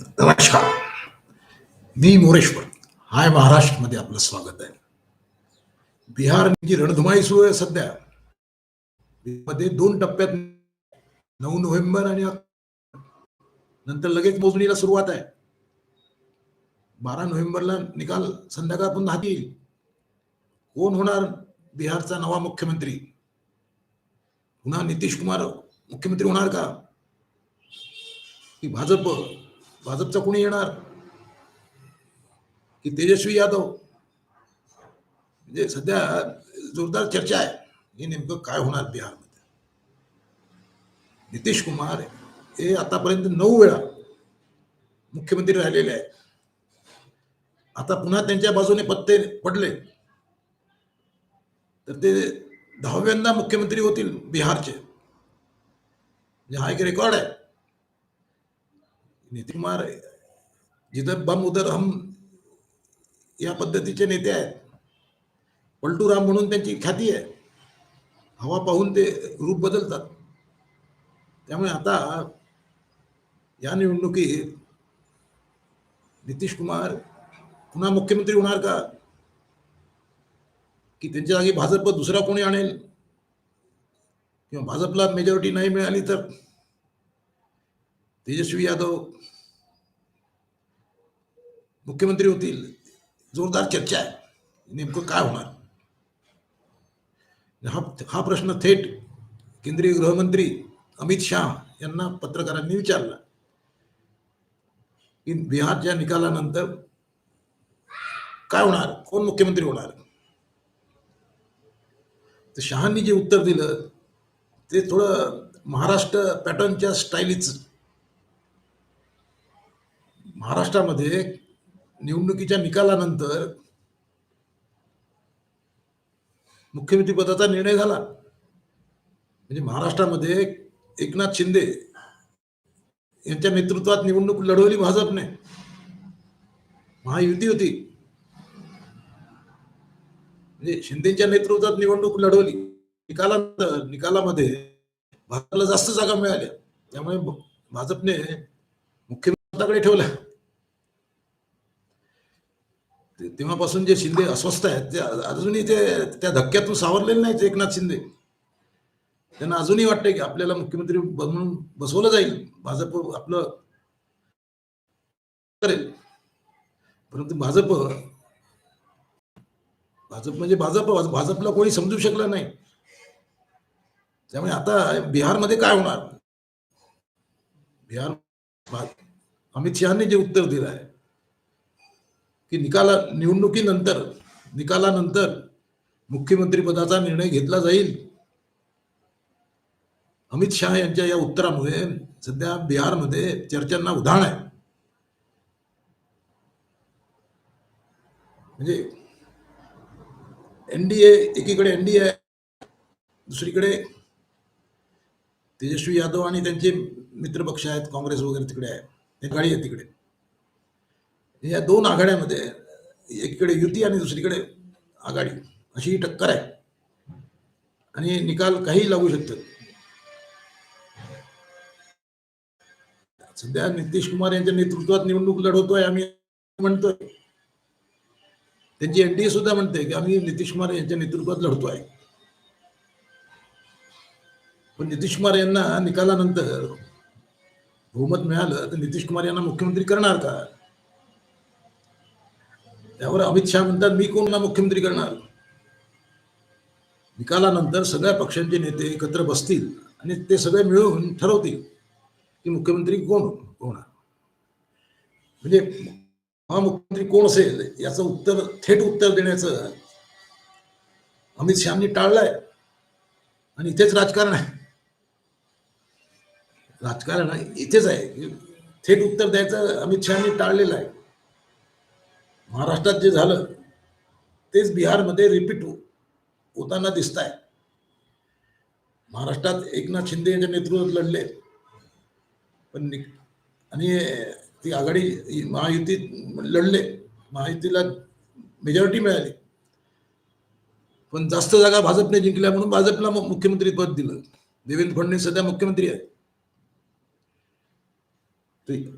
नमस्कार. मी मोरेश्वर. हाय महाराष्ट्रमध्ये आपलं स्वागत आहे. बिहार जी रणधुमाई सुरू आहे सध्या. मध्ये दोन टप्प्यात नऊ नोव्हेंबर आणि नंतर लगेच मोजणीला सुरुवात आहे. बारा नोव्हेंबरला निकाल संध्याकाळपर्यंत हाती येईल. कोण होणार बिहारचा नवा मुख्यमंत्री? पुन्हा नितीश कुमार मुख्यमंत्री होणार का? की भाजप भाजपचा कोणी येणार? की तेजस्वी यादव? म्हणजे सध्या जोरदार चर्चा आहे. हे नेमकं काय होणार बिहारमध्ये? नितीश कुमार हे आतापर्यंत नऊ वेळा मुख्यमंत्री राहिलेले आहेत. आता पुन्हा त्यांच्या बाजूने पत्ते पडले. तर ते दहाव्यांदा मुख्यमंत्री होतील बिहारचे. म्हणजे हा एक रेकॉर्ड आहे. नितीश कुमार जिधर बम उधर हम या पद्धतीचे नेते आहेत. पलटू राम म्हणून त्यांची ख्याती आहे. हवा पाहून ते रूप बदलतात. त्यामुळे आता या निवडणुकीत नितीश कुमार पुन्हा मुख्यमंत्री होणार का? की त्यांच्या जागी भाजप दुसरा कोणी आणेल? किंवा भाजपला मेजॉरिटी नाही मिळाली तर? तेजस्वी यादव मुख्यमंत्री होतील. जोरदार चर्चा आहे. नेमकं काय होणार? हा हा प्रश्न थेट केंद्रीय गृहमंत्री अमित शहा यांना पत्रकारांनी विचारला. की बिहारच्या निकालानंतर काय होणार? कोण मुख्यमंत्री होणार? तर शहांनी जे उत्तर दिलं ते थोडं महाराष्ट्र पॅटर्नच्या स्टाईलीच महाराष्ट्रामध्ये निवडणुकीच्या निकालानंतर मुख्यमंत्री पदाचा निर्णय झाला. म्हणजे महाराष्ट्रामध्ये एकनाथ शिंदे यांच्या नेतृत्वात निवडणूक लढवली भाजपने. महायुती होती. म्हणजे शिंदेच्या नेतृत्वात निवडणूक लढवली. निकालानंतर निकालामध्ये भाजपला जास्त जागा मिळाल्या. त्यामुळे भाजपने मुख्यमंत्र्यांकडे ठेवल्या तेव्हापासून जे शिंदे अस्वस्थ आहेत ते अजूनही ते त्या धक्क्यातून सावरलेले नाहीत एकनाथ शिंदे. त्यांना अजूनही वाटतंय की आपल्याला मुख्यमंत्री म्हणून बसवलं जाईल. भाजप आपलं करेल. परंतु भाजप भाजप म्हणजे भाजप भाजपला कोणी समजू शकलं नाही. त्यामुळे आता बिहारमध्ये काय होणार? बिहार अमित शहानी जे उत्तर दिलं आहे की निकाला निवडणुकीनंतर निकालानंतर मुख्यमंत्रीपदाचा निर्णय घेतला जाईल? अमित शहा यांच्या या उत्तरामुळे सध्या बिहारमध्ये चर्चांना उधाण आहे. म्हणजे एनडीए एकीकडे एनडीए आहे दुसरीकडे तेजस्वी यादव आणि त्यांचे मित्रपक्ष आहेत काँग्रेस वगैरे तिकडे आहे ते गाडी आहे तिकडे. या दोन आघाड्यामध्ये एकीकडे युती आणि दुसरीकडे आघाडी. अशी ही टक्कर आहे. आणि निकाल काही लागू शकतात सध्या नितीश कुमार यांच्या नेतृत्वात निवडणूक लढवतोय आम्ही म्हणतोय. त्यांची एनडीए सुद्धा म्हणते की आम्ही नितीश कुमार यांच्या नेतृत्वात लढतोय. पण नितीश कुमार यांना निकालानंतर बहुमत मिळालं तर नितीश कुमार यांना मुख्यमंत्री करणार का? त्यावर अमित शहा म्हणतात मी कोणला मुख्यमंत्री करणार? निकालानंतर सगळ्या पक्षांचे नेते एकत्र बसतील आणि ते सगळे मिळून ठरवतील की मुख्यमंत्री कोण होणार. म्हणजे हा मुख्यमंत्री कोण असेल याचं उत्तर थेट उत्तर देण्याचं अमित शहानी टाळलंय. आणि इथेच राजकारण आहे. राजकारण इथेच आहे. थेट उत्तर द्यायचं अमित शहानी टाळलेलं आहे. महाराष्ट्रात जे झालं तेच बिहारमध्ये रिपीट हो-, होताना दिसत आहे महाराष्ट्रात एकनाथ शिंदे यांच्या नेतृत्वात लढले. पण नि- आणि ती आघाडी महायुतीत लढले. महायुतीला मेजॉरिटी मिळाली. पण जास्त जागा भाजपने जिंकल्या म्हणून भाजपला मुख्यमंत्री पद दिलं. देवेंद्र फडणवीस सध्या मुख्यमंत्री आहे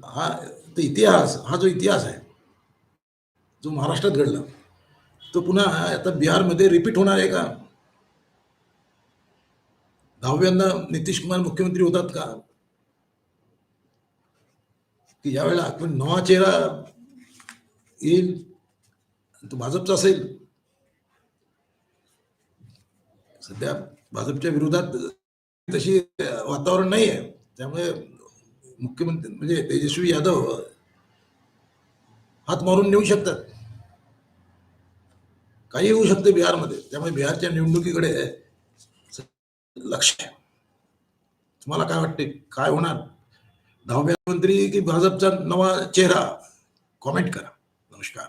हा तर इतिहास हा जो इतिहास आहे जो महाराष्ट्रात घडला तो पुन्हा आता बिहारमध्ये रिपीट होणार आहे का? दहाव्यांदा नितीश कुमार मुख्यमंत्री होतात का? की यावेळेला आपण नवा चेहरा येईल तो भाजपचा असेल. सध्या भाजपच्या विरोधात तशी वातावरण नाही आहे त्यामुळे मुख्यमंत्री म्हणजे तेजस्वी यादव हात मारून नेऊ शकतात. काही होऊ शकते बिहारमध्ये. त्यामुळे बिहारच्या निवडणुकीकडे लक्ष तुम्हाला काय वाटते? काय होणार? दहाव्या मंत्री की भाजपचा नवा चेहरा? कॉमेंट करा. नमस्कार.